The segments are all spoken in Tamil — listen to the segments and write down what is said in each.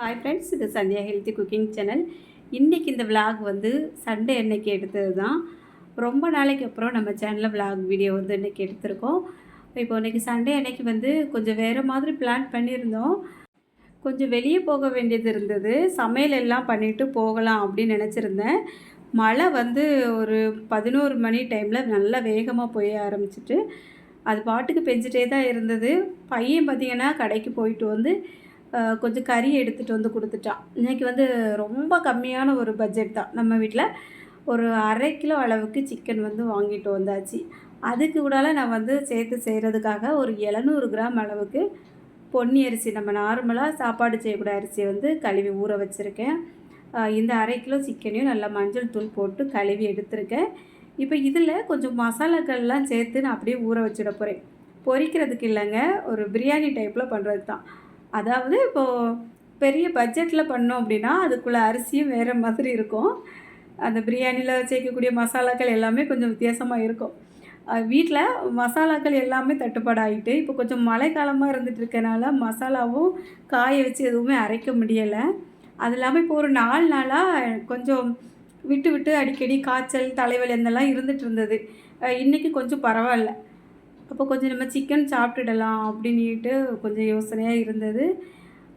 ஹாய் ஃப்ரெண்ட்ஸ் இது சந்தியா ஹெல்த்தி குக்கிங் சேனல் இன்றைக்கி இந்த விலாக் வந்து சண்டே அன்னைக்கு எடுத்தது தான். ரொம்ப நாளைக்கு அப்புறம் நம்ம சேனலில் விலாக் வீடியோ வந்து இன்றைக்கி எடுத்திருக்கோம். இப்போ இன்றைக்கி சண்டே அன்னைக்கு வந்து கொஞ்சம் வேறு மாதிரி பிளான் பண்ணியிருந்தோம். கொஞ்சம் வெளியே போக வேண்டியது இருந்தது. சமையல் எல்லாம் பண்ணிவிட்டு போகலாம் அப்படின்னு நினச்சிருந்தேன். மழை வந்து ஒரு பதினோரு மணி டைமில் நல்லா வேகமாக போய் ஆரம்பிச்சிட்டு அது பாட்டுக்கு பெஞ்சிட்டே தான் இருந்தது. பையன் பார்த்திங்கன்னா கடைக்கு போயிட்டு வந்து கொஞ்சம் கறி எடுத்துகிட்டு வந்து கொடுத்துட்டான். இன்றைக்கி வந்து ரொம்ப கம்மியான ஒரு பட்ஜெட் தான். நம்ம வீட்டில் ஒரு அரை கிலோ அளவுக்கு சிக்கன் வந்து வாங்கிட்டு வந்தாச்சு. அதுக்கு கூடால நான் வந்து சேர்த்து செய்கிறதுக்காக ஒரு எழுநூறு கிராம் அளவுக்கு பொன்னி அரிசி நம்ம நார்மலாக சாப்பாடு செய்யக்கூடிய அரிசியை வந்து கழுவி ஊற வச்சுருக்கேன். இந்த அரை கிலோ சிக்கனையும் நல்லா மஞ்சள் தூள் போட்டு கழுவி எடுத்திருக்கேன். இப்போ இதில் கொஞ்சம் மசாலாக்கள்லாம் சேர்த்து நான் அப்படியே ஊற வச்சிட போகிறேன் பொரிக்கிறதுக்கு இல்லைங்க ஒரு பிரியாணி டைப்பில் பண்ணுறது தான் அதாவது இப்போது பெரிய பட்ஜெட்டில் பண்ணோம் அப்படின்னா அதுக்குள்ளே அரிசியும் வேறு மாதிரி இருக்கும். அந்த பிரியாணியில் சேர்க்கக்கூடிய மசாலாக்கள் எல்லாமே கொஞ்சம் வித்தியாசமாக இருக்கும். வீட்டில் மசாலாக்கள் எல்லாமே தட்டுப்பாடாகிட்டு இப்போ கொஞ்சம் மழைக்காலமாக இருந்துட்டு இருக்கனால மசாலாவும் காய வச்சு எதுவுமே அரைக்க முடியலை. அது இல்லாமல் இப்போ ஒரு நாலு நாளாக கொஞ்சம் விட்டு விட்டு அடிக்கடி காய்ச்சல் தலைவலி அதெல்லாம் இருந்துகிட்டு இருந்தது. இன்றைக்கி கொஞ்சம் பரவாயில்ல. அப்போ கொஞ்சம் நம்ம சிக்கன் சாப்பிட்டுடலாம் அப்படின்ட்டு கொஞ்சம் யோசனையாக இருந்தது.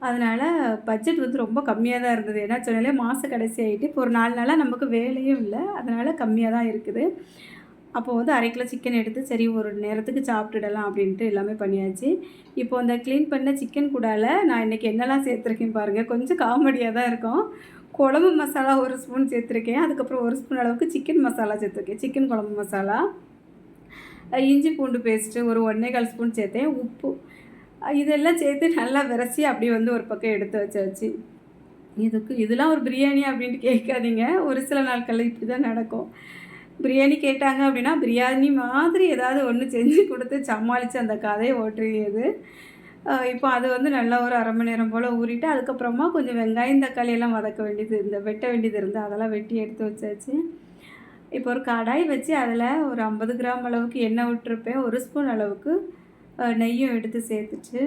அதனால் பட்ஜெட் வந்து ரொம்ப கம்மியாக தான் இருந்தது. ஏன்னா சொன்னாலே மாத கடைசி ஆகிட்டு இப்போ ஒரு நாலு நாளாக நமக்கு வேலையும் இல்லை. அதனால் கம்மியாக தான் இருக்குது. அப்போ வந்து அரை கிலோ சிக்கன் எடுத்து சரி ஒரு நேரத்துக்கு சாப்பிட்டுடலாம் அப்படின்ட்டு எல்லாமே பண்ணியாச்சு. இப்போ அந்த க்ளீன் பண்ண சிக்கன் கூடால நான் இன்றைக்கி என்னெல்லாம் சேர்த்துருக்கேன் பாருங்கள் கொஞ்சம் காமெடியாக தான் இருக்கும். குழம்பு மசாலா ஒரு ஸ்பூன் சேர்த்துருக்கேன். அதுக்கப்புறம் ஒரு ஸ்பூன் அளவுக்கு சிக்கன் மசாலா சேர்த்துருக்கேன். சிக்கன் குழம்பு மசாலா. இஞ்சி பூண்டு பேஸ்ட்டு ஒரு ஒன்றே கால் ஸ்பூன் சேர்த்தேன் உப்பு. இதெல்லாம் சேர்த்து நல்லா விரசி அப்படியே வந்து ஒரு பக்கம் எடுத்து வச்சாச்சு. இதுக்கு இதெல்லாம் ஒரு பிரியாணி அப்படின்ட்டு கேட்காதீங்க. ஒரு சில நாட்களில் இப்படி தான் நடக்கும். பிரியாணி கேட்டாங்க அப்படின்னா பிரியாணி மாதிரி ஏதாவது ஒன்று செஞ்சு கொடுத்து சமாளித்து அந்த கதையை ஓட்டுறியது இப்போ அது வந்து நல்லா ஒரு அரை மணி நேரம் போல் ஊறிட்டு அதுக்கப்புறமா கொஞ்சம் வெங்காயம் தக்காளி எல்லாம் வதக்க வேண்டியது இந்த வெட்ட வேண்டியது இருந்து அதெல்லாம் வெட்டி எடுத்து வச்சாச்சு. இப்போ ஒரு கடாய் வச்சு அதில் ஒரு ஐம்பது கிராம் அளவுக்கு எண்ணெய் விட்டுருப்பேன். ஒரு ஸ்பூன் அளவுக்கு நெய்யும் எடுத்து சேர்த்துட்டு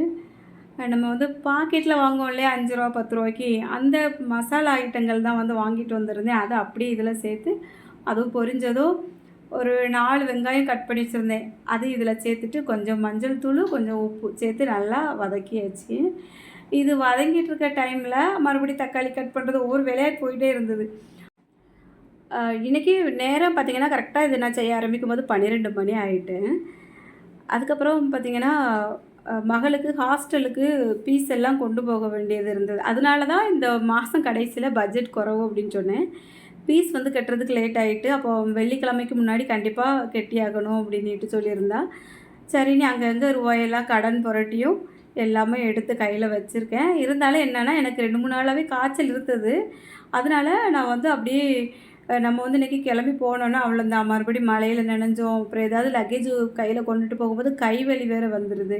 நம்ம வந்து பாக்கெட்டில் வாங்குவோம் இல்லையா? அஞ்சு ரூபா பத்து ரூபாய்க்கு. அந்த மசாலா ஐட்டங்கள் தான் வந்து வாங்கிட்டு வந்திருந்தேன். அதை அப்படியே இதில் சேர்த்து அதுவும் பொரிஞ்சதும் ஒரு நாலு வெங்காயம் கட் பண்ணி வச்சுருந்தேன். அது இதில் சேர்த்துட்டு கொஞ்சம் மஞ்சள் தூள் கொஞ்சம் உப்பு சேர்த்து நல்லா வதக்கியாச்சு. இது வதங்கிட்டு இருக்க டைமில் மறுபடியும் தக்காளி கட் பண்ணுறது ஒவ்வொரு வேலையாக போயிட்டே இருந்தது. இன்றைக்கி நேரம் பார்த்தீங்கன்னா கரெக்டாக இது நான் செய்ய ஆரம்பிக்கும் போது பன்னிரெண்டு மணி ஆகிட்டேன் அதுக்கப்புறம் பார்த்திங்கன்னா மகளுக்கு ஹாஸ்டலுக்கு பீஸ் எல்லாம் கொண்டு போக வேண்டியது இருந்தது. அதனால தான் இந்த மாதம் கடைசியில் பட்ஜெட் குறவு அப்படின்னு சொன்னேன். பீஸ் வந்து கட்டுறதுக்கு லேட் ஆகிட்டு அப்போ வெள்ளிக்கிழமைக்கு முன்னாடி கண்டிப்பாக கெட்டியாகணும் அப்படின்ட்டு சொல்லியிருந்தா. சரின்னு அங்கங்கே ரூபாயெல்லாம் கடன் புரட்டியும் எல்லாமே எடுத்து கையில் வச்சுருக்கேன். இருந்தாலும் என்னென்னா எனக்கு ரெண்டு மூணு நாளாகவே காய்ச்சல் இருந்தது. அதனால நான் வந்து அப்படியே நம்ம வந்து இன்றைக்கி கிளம்பி போனோன்னா அவ்வளோந்தான் மறுபடியும் மழையில் நினைஞ்சோம். அப்புறம் ஏதாவது லக்கேஜ் கையில் கொண்டுட்டு போகும்போது கை வலி வேறு வந்துடுது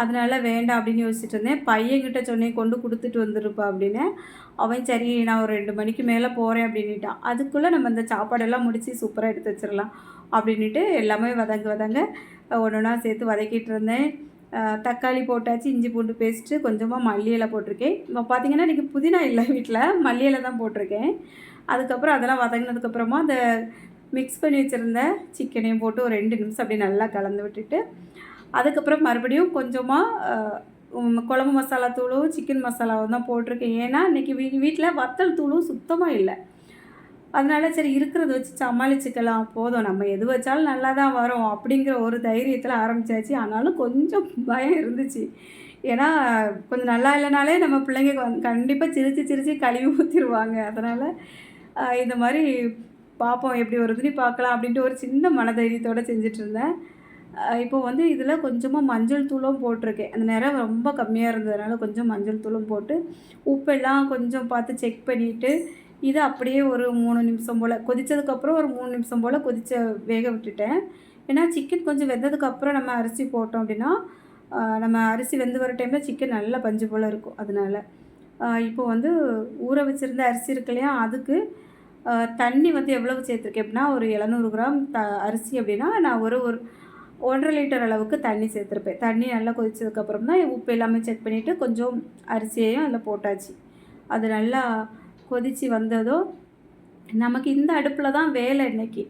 அதனால் வேண்டாம் அப்படின்னு யோசிச்சுட்டு இருந்தேன். பையன்கிட்ட சொன்னேன் கொண்டு கொடுத்துட்டு வந்துருப்பா அப்படின்னு. அவன் சரி நான் ஒரு ரெண்டு மணிக்கு மேலே போகிறேன் அப்படின்னுட்டான். அதுக்குள்ளே நம்ம இந்த சாப்பாடெல்லாம் முடித்து சூப்பராக எடுத்து வச்சிடலாம் அப்படின்ட்டு எல்லாமே வதங்க வதங்க ஒன்று ஒன்றா சேர்த்து வதக்கிட்டு இருந்தேன். தக்காளி போட்டாச்சு இஞ்சி பூண்டு பேஸ்ட்டு கொஞ்சமாக மல்லி இலை போட்டிருக்கேன். இப்போ பார்த்தீங்கன்னா இன்றைக்கி புதினா இல்லை வீட்டில் மல்லி இலை தான் போட்டிருக்கேன். அதுக்கப்புறம் அதெல்லாம் வதங்கினதுக்கப்புறமா அந்த மிக்ஸ் பண்ணி வச்சுருந்த சிக்கனையும் போட்டு ஒரு ரெண்டு நிமிஷம் அப்படியே நல்லா கலந்து விட்டுட்டு அதுக்கப்புறம் மறுபடியும் கொஞ்சமாக குழம்பு மசாலா தூளும் சிக்கன் மசாலாவும் தான் போட்டிருக்கேன். ஏன்னா இன்றைக்கி வீ வீட்டில் வத்தல் தூளும் சுத்தமாக இல்லை. அதனால சரி இருக்கிறத வச்சு சமாளிச்சுக்கலாம். போதும் நம்ம எது வச்சாலும் நல்லா தான் வரும் அப்படிங்கிற ஒரு தைரியத்தில் ஆரம்பிச்சாச்சு. ஆனாலும் கொஞ்சம் பயம் இருந்துச்சு. ஏன்னா கொஞ்சம் நல்லா இல்லைனாலே நம்ம பிள்ளைங்க கண்டிப்பாக சிரித்து சிரித்து கழுவி ஊற்றிடுவாங்க அதனால் இந்த மாதிரி பார்ப்போம் எப்படி வருதுன்னு பார்க்கலாம் அப்படின்ட்டு ஒரு சின்ன மனதைரியத்தோடு செஞ்சுட்டு இருந்தேன் இப்போ வந்து இதில் கொஞ்சமாக மஞ்சள் தூளும் போட்டிருக்கேன். அந்த நேரம் ரொம்ப கம்மியாக இருந்ததுனால கொஞ்சம் மஞ்சள் தூளும் போட்டு உப்பெல்லாம் கொஞ்சம் பார்த்து செக் பண்ணிவிட்டு இதை அப்படியே ஒரு மூணு நிமிஷம் போல் கொதித்ததுக்கப்புறம் ஒரு மூணு நிமிஷம் போல் கொதிச்ச வேக விட்டுட்டேன். ஏன்னா சிக்கன் கொஞ்சம் வெந்ததுக்கப்புறம் நம்ம அரிசி போட்டோம் அப்படின்னா நம்ம அரிசி வெந்து வர டைமில் சிக்கன் நல்லா பஞ்சு போல் இருக்கும். அதனால இப்போ வந்து ஊற வச்சுருந்த அரிசி இருக்கு இல்லையா அதுக்கு தண்ணி வந்து எவ்வளவு சேர்த்துருக்கேன் அப்படின்னா ஒரு எழுநூறு கிராம் த அரிசி அப்படின்னா நான் ஒரு ஒரு ஒன்றரை லிட்டர் அளவுக்கு தண்ணி சேர்த்துருப்பேன். தண்ணி நல்லா கொதிச்சதுக்கப்புறம் தான் உப்பு எல்லாமே செக் பண்ணிவிட்டு கொஞ்சம் அரிசியையும் அதில் போட்டாச்சு. அது நல்லா கொதித்து வந்ததும் நமக்கு இந்த அடுப்பில் தான் வேலை இன்னைக்கு.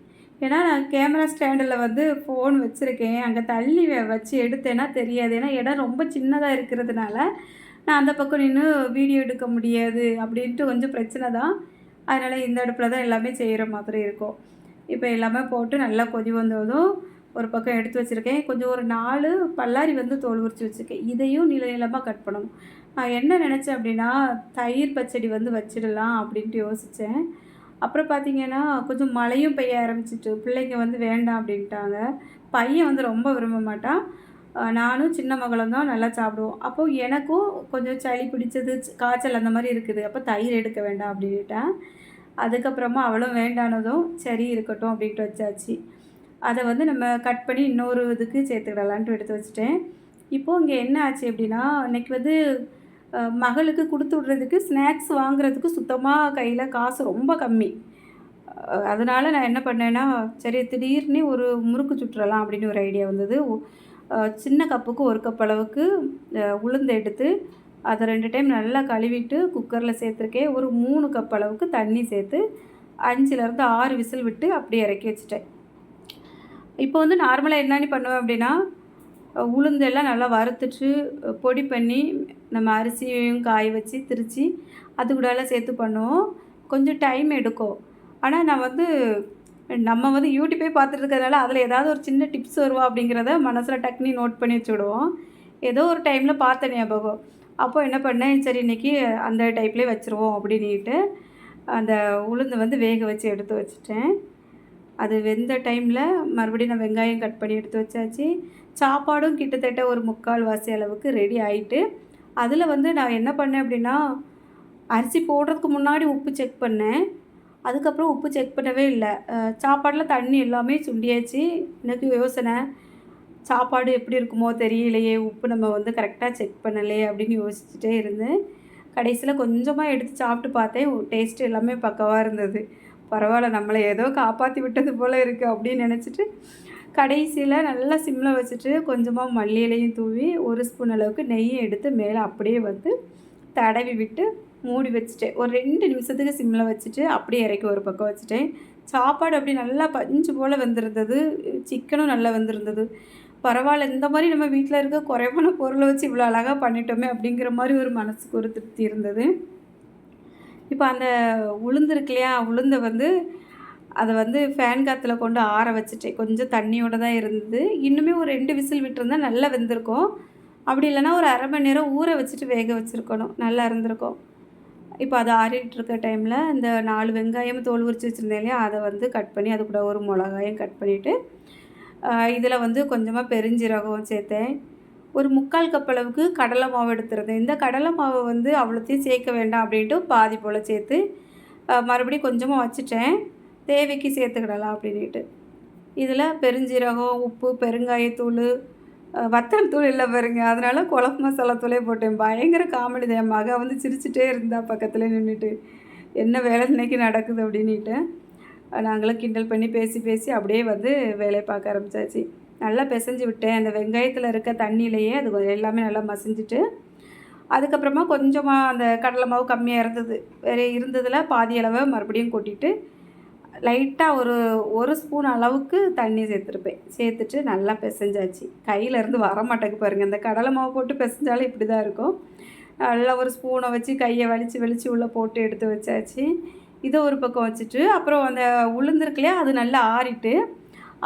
ஏன்னா நான் கேமரா ஸ்டாண்டில் வந்து ஃபோன் வச்சுருக்கேன். அங்கே தள்ளி வச்சு எடுத்தேன்னா தெரியாது. ஏன்னா இடம் ரொம்ப சின்னதாக இருக்கிறதுனால நான் அந்த பக்கம் நின்று வீடியோ எடுக்க முடியாது அப்படின்ட்டு கொஞ்சம் பிரச்சனை தான். அதனால் இந்த அடுப்பில் தான் எல்லாமே செய்கிற மாதிரி இருக்கும். இப்போ எல்லாமே போட்டு நல்லா கொதி வந்ததும் ஒரு பக்கம் எடுத்து வச்சுருக்கேன். கொஞ்சம் ஒரு நாலு பல்லாரி வந்து தோல் உரிச்சு வச்சுருக்கேன். இதையும் நில நிலமாக கட் பண்ணணும். நான் என்ன நினச்சேன் அப்படின்னா தயிர் பச்சடி வந்து வச்சிடலாம் அப்படின்ட்டு யோசித்தேன் அப்புறம் பார்த்தீங்கன்னா கொஞ்சம் மழையும் பெய்ய ஆரம்பிச்சிட்டு பிள்ளைங்க வந்து வேண்டாம் அப்படின்ட்டாங்க. பையன் வந்து ரொம்ப விரும்ப மாட்டான். நானும் சின்ன மகளும் தான் நல்லா சாப்பிடுவோம். அப்போது எனக்கும் கொஞ்சம் சளி பிடிச்சது காய்ச்சல் அந்த மாதிரி இருக்குது. அப்போ தயிர் எடுக்க வேண்டாம் அப்படின்ட்டேன் அதுக்கப்புறமா அவளும் வேண்டானதும் சரி இருக்கட்டும் அப்படின்ட்டு வச்சாச்சு. அதை வந்து நம்ம கட் பண்ணி இன்னொரு இதுக்கு சேர்த்துக்கிடலான்ட்டு எடுத்து வச்சுட்டேன். இப்போது இங்கே என்ன ஆச்சு அப்படின்னா இன்னைக்கு வந்து மகளுக்கு கொடுத்து விட்றதுக்கு ஸ்நாக்ஸ் வாங்குறதுக்கு சுத்தமாக கையில் காசு ரொம்ப கம்மி. அதனால் நான் என்ன பண்ணேன்னா சரி திடீர்னு ஒரு முறுக்கு சுட்டுறலாம் அப்படின்னு ஒரு ஐடியா வந்தது. சின்ன கப்புக்கு ஒரு கப் அளவுக்கு உளுந்து எடுத்து அதை ரெண்டு டைம் நல்லா கழுவிட்டு குக்கரில் சேர்த்துருக்கேன் ஒரு மூணு கப் அளவுக்கு தண்ணி சேர்த்து அஞ்சுலேருந்து ஆறு விசில் விட்டு அப்படியே இறக்கி வச்சுட்டேன். இப்போ வந்து நார்மலாக என்னென்னு பண்ணுவேன் அப்படின்னா உளுந்தெல்லாம் நல்லா வறுத்துட்டு பொடி பண்ணி நம்ம அரிசியும் காய வச்சு திரித்து அது கூடலாம் சேர்த்து பண்ணுவோம். கொஞ்சம் டைம் எடுக்கும். ஆனால் நான் வந்து நம்ம வந்து யூடியூப்பே பார்த்துட்டு இருக்கிறதுனால அதில் ஏதாவது ஒரு சின்ன டிப்ஸ் வருவா அப்படிங்கிறத மனசில் டக்குனி நோட் பண்ணி வச்சுடுவோம். ஏதோ ஒரு டைமில் பார்த்த ஞாபகம். அப்போ என்ன பண்ணேன்? சரி இன்னைக்கு அந்த டைப்லேயே வச்சுருவோம் அப்படின்ட்டு அந்த உளுந்து வந்து வேக வச்சு எடுத்து வச்சுட்டேன். அது வெந்த டைமில் மறுபடியும் நான் வெங்காயம் கட் பண்ணி எடுத்து வச்சாச்சு. சாப்பாடும் கிட்டத்தட்ட ஒரு முக்கால் வாசி அளவுக்கு ரெடி ஆகிட்டு அதில் வந்து நான் என்ன பண்ணேன் அப்படின்னா அரிசி போடுறதுக்கு முன்னாடி உப்பு செக் பண்ணேன். அதுக்கப்புறம் உப்பு செக் பண்ணவே இல்லை. சாப்பாடில் தண்ணி எல்லாமே சுண்டியாச்சு. எனக்கு யோசனை சாப்பாடு எப்படி இருக்குமோ தெரியலையே உப்பு நம்ம வந்து கரெக்டாக செக் பண்ணலையே அப்படின்னு யோசிச்சுட்டே இருந்தேன். கடைசியில் கொஞ்சமாக எடுத்து சாப்பிட்டு பார்த்தேன். டேஸ்ட் எல்லாமே பக்கவாக இருந்தது. பரவாயில்ல நம்மளை ஏதோ காப்பாற்றி விட்டது போல் இருக்குது அப்படின்னு நினச்சிட்டு கடைசியில் நல்லா சிம்மில் வச்சுட்டு கொஞ்சமாக மல்லி இலையும் தூவி ஒரு ஸ்பூன் அளவுக்கு நெய்யும் எடுத்து மேலே அப்படியே வந்து தடவி விட்டு மூடி வச்சுட்டேன். ஒரு ரெண்டு நிமிஷத்துக்கு சிம்மில் வச்சுட்டு அப்படியே இறக்கி ஒரு பக்கம் வச்சுட்டேன். சாப்பாடு அப்படி நல்லா பஞ்சு போல் வந்திருந்தது. சிக்கனும் நல்லா வந்திருந்தது. பரவாயில்ல இந்த மாதிரி நம்ம வீட்டில் இருக்க குறைவான பொருளை வச்சு இவ்வளோ அழகாக பண்ணிட்டோமே அப்படிங்கிற மாதிரி ஒரு மனசுக்கு ஒரு திருப்தி இருந்தது. இப்போ அந்த உளுந்து இருக்கு இல்லையா உளுந்தை வந்து அதை வந்து ஃபேன் காற்றுல கொண்டு ஆற வச்சுட்டேன். கொஞ்சம் தண்ணியோடு தான் இருந்தது. இன்னுமே ஒரு ரெண்டு விசில் விட்டுருந்தா நல்லா வெந்திருக்கும். அப்படி இல்லைன்னா ஒரு அரை மணி நேரம் ஊற வச்சுட்டு வேக வச்சுருக்கணும். நல்லா இருந்திருக்கும். இப்போ அது ஆறிட்டு இருக்க டைமில் இந்த நாலு வெங்காயம் தோல் உரிச்சு வச்சுருந்தேன் இல்லையா? அதை வந்து கட் பண்ணி அது கூட ஒரு மிளகாயும் கட் பண்ணிவிட்டு இதில் வந்து கொஞ்சமாக பெருஞ்சீரகம் சேர்த்தேன். ஒரு முக்கால் கப் அளவுக்கு கடலை மாவு எடுத்துருந்தேன். இந்த கடலை மாவை வந்து அவ்வளோத்தையும் சேர்க்க வேண்டாம் அப்படின்ட்டு பாதி போல் சேர்த்து மறுபடியும் கொஞ்சமாக வச்சுட்டேன். தேவைக்கு சேர்த்துக்கிடலாம் அப்படின்ட்டு இதில் பெருஞ்சீரகம் உப்பு பெருங்காயத்தூள் வத்தல் தூள் இல்லை பாருங்க. அதனால குழம்பு மசாலா தூளே போட்டேன். பயங்கர காமெடி தான். மக வந்து சிரிச்சிட்டே இருந்தா பக்கத்தில் நின்றுட்டு என்ன வேலை இன்னைக்கு நடக்குது? அப்படின்ட்டு நாங்களும் கிண்டல் பண்ணி பேசி பேசி அப்படியே வந்து வேலையை பார்க்க ஆரம்பிச்சாச்சு. நல்லா பிசைஞ்சு விட்டேன். அந்த வெங்காயத்தில் இருக்க தண்ணியிலையே அது கொஞ்சம் எல்லாமே நல்லா மசிஞ்சிட்டு அதுக்கப்புறமா கொஞ்சமாக அந்த கடலை மாவு கம்மியாக இருந்தது. வேறு இருந்ததில் பாதி அளவை மறுபடியும் கொட்டிட்டு லைட்டாக ஒரு ஒரு ஸ்பூன் அளவுக்கு தண்ணி சேர்த்துருப்பேன். சேர்த்துட்டு நல்லா பிசைஞ்சாச்சு. கையிலேருந்து வர மாட்டேங்கு பாருங்கள் இந்த கடலை மாவு போட்டு பிசைஞ்சாலும் இப்படி தான் இருக்கும். நல்லா ஒரு ஸ்பூனை வச்சு கையை வலிச்சு வலிச்சு உள்ளே போட்டு எடுத்து வச்சாச்சு. இதை ஒரு பக்கம் வச்சுட்டு அப்புறம் அந்த உளுந்து அது நல்லா ஆறிட்டு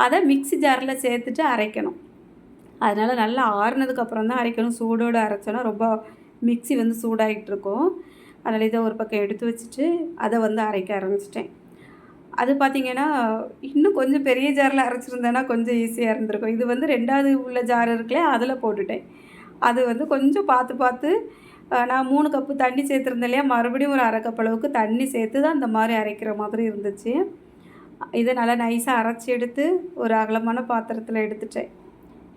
அதை மிக்ஸி ஜாரில் சேர்த்துட்டு அரைக்கணும். அதனால் நல்லா ஆறுனதுக்கப்புறம் தான் அரைக்கணும். சூடோடு அரைச்சோன்னா ரொம்ப மிக்ஸி வந்து சூடாகிட்டு இருக்கும். அதனால் இதை ஒரு பக்கம் எடுத்து வச்சுட்டு அதை வந்து அரைக்க ஆரம்பிச்சிட்டேன். அது பார்த்தீங்கன்னா இன்னும் கொஞ்சம் பெரிய ஜாரில் அரைச்சிருந்தேன்னா கொஞ்சம் ஈஸியாக இருந்திருக்கும். இது வந்து ரெண்டாவது உள்ள ஜார் இருக்குல்ல அதில் போட்டுட்டேன். அது வந்து கொஞ்சம் பார்த்து பார்த்து நான் மூணு கப்பு தண்ணி சேர்த்துருந்தேன் இல்லையா மறுபடியும் ஒரு அரை கப் அளவுக்கு தண்ணி சேர்த்து தான் இந்த மாதிரி அரைக்கிற மாதிரி இருந்துச்சு. இதை நல்லா நைஸாக அரைச்சி எடுத்து ஒரு அகலமான பாத்திரத்தில் எடுத்துட்டேன்.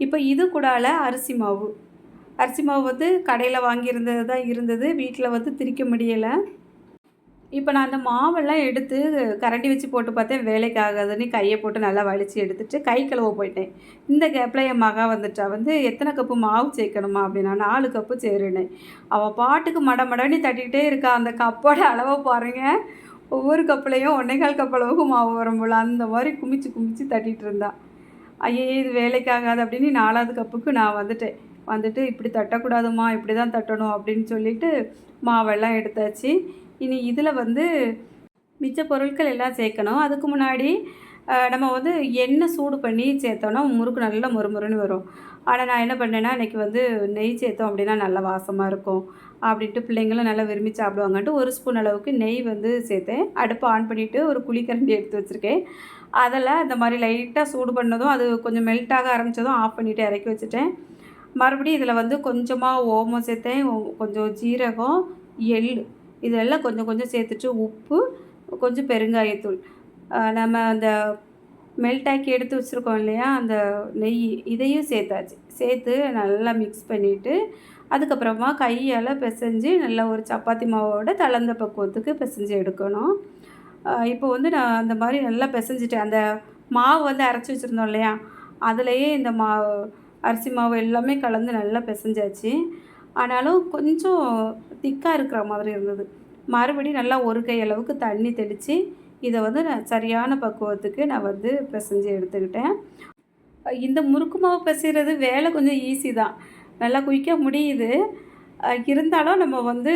இப்போ இது கூடால அரிசி மாவு. அரிசி மாவு வந்து கடையில் வாங்கியிருந்தது தான் இருந்தது வீட்டில் வந்து திரிக்க முடியலை. இப்போ நான் அந்த மாவெல்லாம் எடுத்து கரண்டி வச்சு போட்டு பார்த்தேன். வேலைக்கு ஆகாதுன்னு கையை போட்டு நல்லா வலிச்சு எடுத்துட்டு கை கழுவ போயிட்டேன். இந்த கேப்பில் என் மகா வந்துட்டா வந்து எத்தனை கப்பு மாவு சேர்க்கணுமா அப்படின்னா நாலு கப்பு சேருனேன். அவள் பாட்டுக்கு மட மடன்னு தட்டிக்கிட்டே இருக்கா. அந்த கப்போட அளவை பாருங்க. ஒவ்வொரு கப்புலையும் ஒன்னேகால் கப் அளவுக்கு மாவு வரும் போல் அந்த மாதிரி குமிச்சு குமிச்சு தட்டிகிட்டு இருந்தா. ஐயே இது வேலைக்கு ஆகாது அப்படின்னு நாலாவது கப்புக்கு நான் வந்துட்டேன். வந்துட்டு இப்படி தட்டக்கூடாதும்மா இப்படி தான் தட்டணும் அப்படின்னு சொல்லிட்டு மாவெல்லாம் எடுத்தாச்சு. இனி இதில் வந்து மிச்ச பொருட்கள் எல்லாம் சேர்க்கணும். அதுக்கு முன்னாடி நம்ம வந்து எண்ணெய் சூடு பண்ணி சேர்த்தோன்னா முறுக்கு நல்லா மொறுமொறுன்னு வரும். ஆனால் நான் என்ன பண்ணேன்னா இன்றைக்கி வந்து நெய் சேர்த்தோம் அப்படின்னா நல்லா வாசமாக இருக்கும் அப்படின்ட்டு பிள்ளைங்களும் நல்லா விரும்பி சாப்பிடுவாங்கன்ட்டு ஒரு ஸ்பூன் அளவுக்கு நெய் வந்து சேர்த்தேன். அடுப்பு ஆன் பண்ணிவிட்டு ஒரு குழிக்கரண்டி எடுத்து வச்சுருக்கேன். அதில் இந்த மாதிரி லைட்டாக சூடு பண்ணதும் அது கொஞ்சம் மெல்ட் ஆக ஆரம்பித்ததும் ஆஃப் பண்ணிவிட்டு இறக்கி வச்சுட்டேன். மறுபடியும் இதில் வந்து கொஞ்சமாக ஓமம் சேர்த்தேன். கொஞ்சம் ஜீரகம் எள் இதெல்லாம் கொஞ்சம் கொஞ்சம் சேர்த்துட்டு உப்பு கொஞ்சம் பெருங்காயத்தூள். நம்ம அந்த மெல்ட் ஆக்கி எடுத்து வச்சுருக்கோம் இல்லையா அந்த நெய் இதையும் சேர்த்தாச்சு. சேர்த்து நல்லா மிக்ஸ் பண்ணிவிட்டு அதுக்கப்புறமா கையால் பிசைஞ்சு நல்லா ஒரு சப்பாத்தி மாவோட தளர்ந்த பக்குவத்துக்கு பிசைஞ்சு எடுக்கணும். இப்போ வந்து நான் அந்த மாதிரி நல்லா பிசைஞ்சிட்டேன். அந்த மாவு வந்து அரைச்சி வச்சுருந்தோம் இல்லையா அதுலேயே இந்த மா அரிசி மாவு எல்லாமே கலந்து நல்லா பிசைஞ்சாச்சு. ஆனாலும் கொஞ்சம் திக்காக இருக்கிற மாதிரி இருந்தது. மறுபடியும் நல்லா ஒரு கை அளவுக்கு தண்ணி தெளித்து இதை வந்து நான் சரியான பக்குவத்துக்கு நான் வந்து பிசைஞ்சு எடுத்துக்கிட்டேன். இந்த முறுக்கு மாவு பிசைகிறது வேலை கொஞ்சம் ஈஸி தான். நல்லா குயிக்காக முடியுது. இருந்தாலும் நம்ம வந்து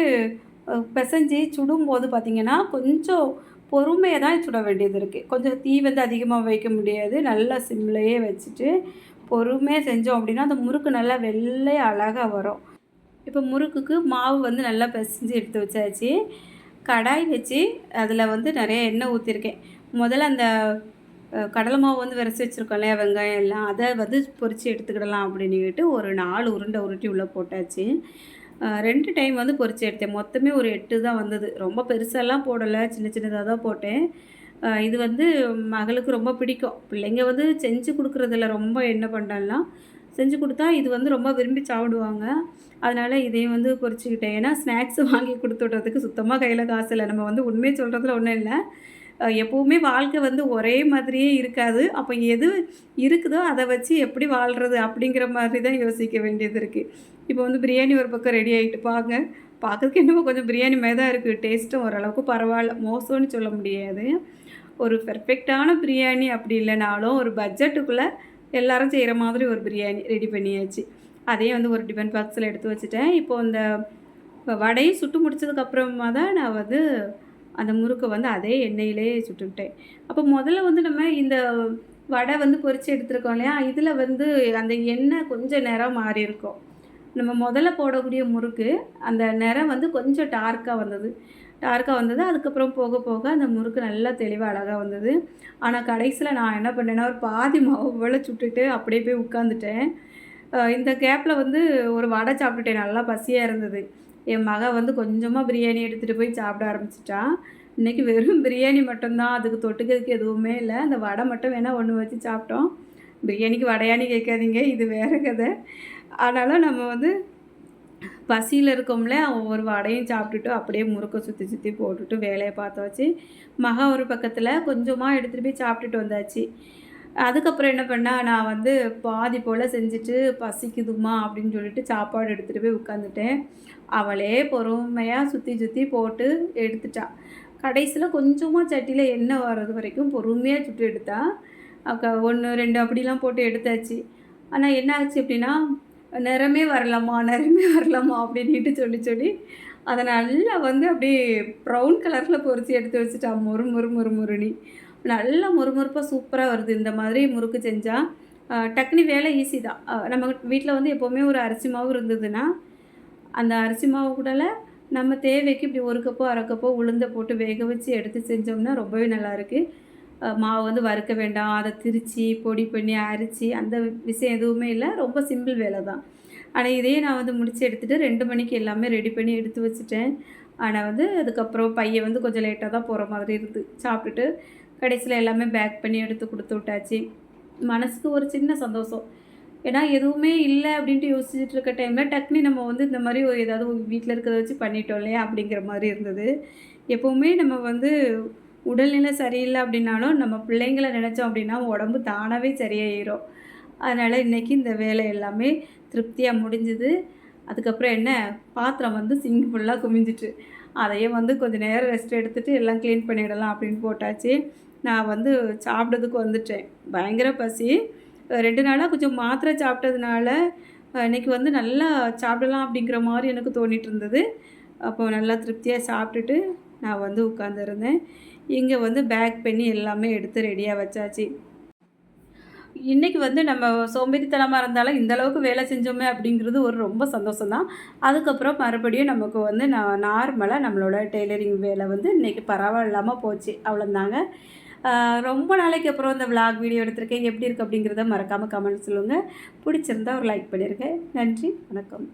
பிசைஞ்சு சுடும்போது பார்த்திங்கன்னா கொஞ்சம் பொறுமையாக தான் சுட வேண்டியது இருக்குது கொஞ்சம் தீ வந்து அதிகமாக வைக்க முடியாது. நல்லா சிம்லையே வச்சுட்டு பொறுமையாக செஞ்சோம் அப்படின்னா அந்த முறுக்கு நல்லா வெள்ளை அழகாக வரும். இப்போ முறுக்குக்கு மாவு வந்து நல்லா பிசைஞ்சு எடுத்து வச்சாச்சு. கடாய் வச்சு அதில் வந்து நிறைய எண்ணெய் ஊற்றிருக்கேன் முதல்ல அந்த கடலை மாவு வந்து விரைச்சி வச்சுருக்கோம் இல்லையா வெங்காயம் எல்லாம். அதை வந்து பொரித்து எடுத்துக்கிடலாம் அப்படின்னுக்கிட்டு ஒரு நாலு உருண்டை உருட்டி உள்ளே போட்டாச்சு. ரெண்டு டைம் வந்து பொரித்து எடுத்தேன். மொத்தமே ஒரு எட்டு தான் வந்தது. ரொம்ப பெருசாலாம் போடலை. சின்ன சின்னதாக தான் போட்டேன். இது வந்து மகளுக்கு ரொம்ப பிடிக்கும். பிள்ளைங்க வந்து செஞ்சு கொடுக்குறதுல ரொம்ப என்ன பண்ணலாம் செஞ்சு கொடுத்தா இது வந்து ரொம்ப விரும்பி சாப்பிடுவாங்க. அதனால் இதையும் வந்து பொறிச்சிக்கிட்டேன். ஏன்னா ஸ்நாக்ஸ் வாங்கி கொடுத்து விட்றதுக்கு சுத்தமாக கையில் காசு இல்லை. நம்ம வந்து உண்மையை சொல்கிறதுல ஒன்றும் இல்லை. எப்போவுமே வாழ்க்கை வந்து ஒரே மாதிரியே இருக்காது. அப்போ எது இருக்குதோ அதை வச்சு எப்படி வாழ்கிறது அப்படிங்கிற மாதிரி தான் யோசிக்க வேண்டியது இருக்குது இப்போ வந்து பிரியாணி ஒரு பக்கம் ரெடி ஆகிட்டு பாங்க பார்க்கறதுக்கு என்னமோ கொஞ்சம் பிரியாணி மாதிரி தான் இருக்குது டேஸ்ட்டும் ஓரளவுக்கு பரவாயில்ல. மோசம்னு சொல்ல முடியாது. ஒரு பெர்ஃபெக்டான பிரியாணி அப்படி இல்லைனாலும் ஒரு பட்ஜெட்டுக்குள்ளே எல்லாரும் செய்கிற மாதிரி ஒரு பிரியாணி ரெடி பண்ணியாச்சு. அதையே வந்து ஒரு டிஃபன் பாக்ஸில் எடுத்து வச்சுட்டேன். இப்போது இந்த வடையை சுட்டு முடிச்சதுக்கப்புறமா தான் நான் வந்து அந்த முறுக்கை வந்து அதே எண்ணெயிலே சுட்டுக்கிட்டேன். அப்போ முதல்ல வந்து நம்ம இந்த வடை வந்து பொரித்து எடுத்துருக்கோம் இல்லையா? இதில் வந்து அந்த எண்ணெய் கொஞ்சம் நிறம் மாறி இருக்கும். நம்ம முதல்ல போடக்கூடிய முறுக்கு அந்த நிறம் வந்து கொஞ்சம் டார்க்காக வந்தது. டார்க்காக வந்தது. அதுக்கப்புறம் போக போக அந்த முறுக்கு நல்லா தெளிவாக அழகாக வந்தது. ஆனால் கடைசியில் நான் என்ன பண்ணேன்னா ஒரு பாதி மாவு போல் சுட்டுட்டு அப்படியே போய் உட்காந்துட்டேன் இந்த கேப்பில் வந்து ஒரு வடை சாப்பிட்டுட்டேன். நல்லா பசியாக இருந்தது. என் மக வந்து கொஞ்சமாக பிரியாணி எடுத்துகிட்டு போய் சாப்பிட ஆரம்பிச்சிட்டான் இன்றைக்கி வெறும் பிரியாணி மட்டும்தான். அதுக்கு தொட்டுக்கிறதுக்கு எதுவுமே இல்லை. அந்த வடை மட்டும் வேணால் ஒன்று வச்சு சாப்பிட்டோம். பிரியாணிக்கு வடையானி கேட்காதீங்க. இது வேறு கதை. ஆனாலும் நம்ம வந்து பசியில் இருக்கோம்ல. ஒவ்வொரு வடையும் சாப்பிட்டுட்டு அப்படியே முறுக்கை சுற்றி சுற்றி போட்டுட்டு வேலையை பார்த்து வச்சு மகா ஒரு பக்கத்தில் கொஞ்சமாக எடுத்துகிட்டு போய் சாப்பிட்டுட்டு வந்தாச்சு. அதுக்கப்புறம் என்ன பண்ணால் நான் வந்து பாதி போல் செஞ்சுட்டு பசிக்குதுமா அப்படின்னு சொல்லிட்டு சாப்பாடு எடுத்துகிட்டு போய் உட்காந்துட்டேன் அவளே பொறுமையாக சுற்றி சுற்றி போட்டு எடுத்துட்டா. கடைசியில் கொஞ்சமாக சட்டியில் எண்ணெய் வர்றது வரைக்கும் பொறுமையாக சுட்டு எடுத்தா. அக்கா ஒன்று ரெண்டு அப்படிலாம் போட்டு எடுத்தாச்சு. ஆனால் என்ன ஆச்சு அப்படின்னா நிறமே வரலாமா நிறமே வரலாமா அப்படின்ட்டு சொல்லி சொல்லி அதை நல்லா வந்து அப்படியே ப்ரௌன் கலரில் பொறிச்சு எடுத்து வச்சுட்டா. மொறு மொறு மொறு முருணி நல்லா மொறுமொறுப்பாக சூப்பராக வருது. இந்த மாதிரி முறுக்கு செஞ்சால் டக்குனி வேலை ஈஸி தான். நம்ம வீட்டில் வந்து எப்போவுமே ஒரு அரிசி மாவு இருந்ததுன்னா அந்த அரிசி மாவு கூடல நம்ம தேவைக்கு இப்படி ஒரு கப்போ அரை கப்போ உளுந்தை போட்டு வேக வச்சு எடுத்து செஞ்சோம்னா ரொம்பவே நல்லாயிருக்கு மாவு வந்து வறுக்க வேண்டாம். அதை திரித்து பொடி பண்ணி அரிச்சு அந்த விஷயம் எதுவுமே இல்லை. ரொம்ப சிம்பிள் வேலை தான். ஆனால் இதையே நான் வந்து முடித்து எடுத்துகிட்டு ரெண்டு மணிக்கு எல்லாமே ரெடி பண்ணி எடுத்து வச்சுட்டேன். ஆனால் வந்து அதுக்கப்புறம் பையன் வந்து கொஞ்சம் லேட்டாக தான் போகிற மாதிரி இருந்து. சாப்பிட்டுட்டு கடைசியில் எல்லாமே பேக் பண்ணி எடுத்து கொடுத்து விட்டாச்சு. மனசுக்கு ஒரு சின்ன சந்தோஷம். ஏன்னா எதுவுமே இல்லை அப்படின்ட்டு யோசிச்சுட்டு இருக்க டைமில் டக்குனு நம்ம வந்து இந்த மாதிரி ஒரு ஏதாவது வீட்டில் இருக்கிறத வச்சு பண்ணிட்டோம் இல்லையா அப்படிங்கிற மாதிரி இருந்தது. எப்போவுமே நம்ம வந்து உடல்நிலை சரியில்லை அப்படின்னாலும் நம்ம பிள்ளைங்கள நினச்சோம் அப்படின்னா உடம்பு தானாகவே சரியாயிரும். அதனால் இன்றைக்கி இந்த வேலை எல்லாமே திருப்தியாக முடிஞ்சுது. அதுக்கப்புறம் என்ன? பாத்திரம் வந்து சிங்க் ஃபுல்லாக குமிஞ்சிட்டு அதையே வந்து கொஞ்சம் நேரம் ரெஸ்ட் எடுத்துகிட்டு எல்லாம் க்ளீன் பண்ணிடலாம் அப்படின்னு போட்டாச்சு. நான் வந்து சாப்பிட்றதுக்கு வந்துட்டேன். பயங்கர பசி. ரெண்டு நாளாக கொஞ்சம் மாத்திரை சாப்பிட்டதுனால இன்றைக்கி வந்து நல்லா சாப்பிடலாம் அப்படிங்கிற மாதிரி எனக்கு தோணிகிட்டு இருந்தது. அப்போ நல்லா திருப்தியாக சாப்பிட்டுட்டு நான் வந்து உட்காந்துருந்தேன் இங்கே வந்து பேக் பண்ணி எல்லாமே எடுத்து ரெடியாக வச்சாச்சு. இன்றைக்கி வந்து நம்ம சோம்பேறித்தனமாக இருந்தாலும் இந்தளவுக்கு வேலை செஞ்சோமே அப்படிங்கிறது ஒரு ரொம்ப சந்தோஷம் தான் அதுக்கப்புறம் மறுபடியும் நமக்கு வந்து நான் நார்மலாக நம்மளோட டெய்லரிங் வேலை வந்து இன்றைக்கி பரவாயில்லாமல் போச்சு. அவ்வளோந்தாங்க ரொம்ப நாளைக்கு அப்புறம் இந்த விளாக் வீடியோ எடுத்திருக்கேன். எப்படி இருக்குது அப்படிங்கிறத மறக்காமல் கமெண்ட் சொல்லுங்கள் பிடிச்சிருந்தா ஒரு லைக் பண்ணியிருக்கேன் நன்றி வணக்கம்.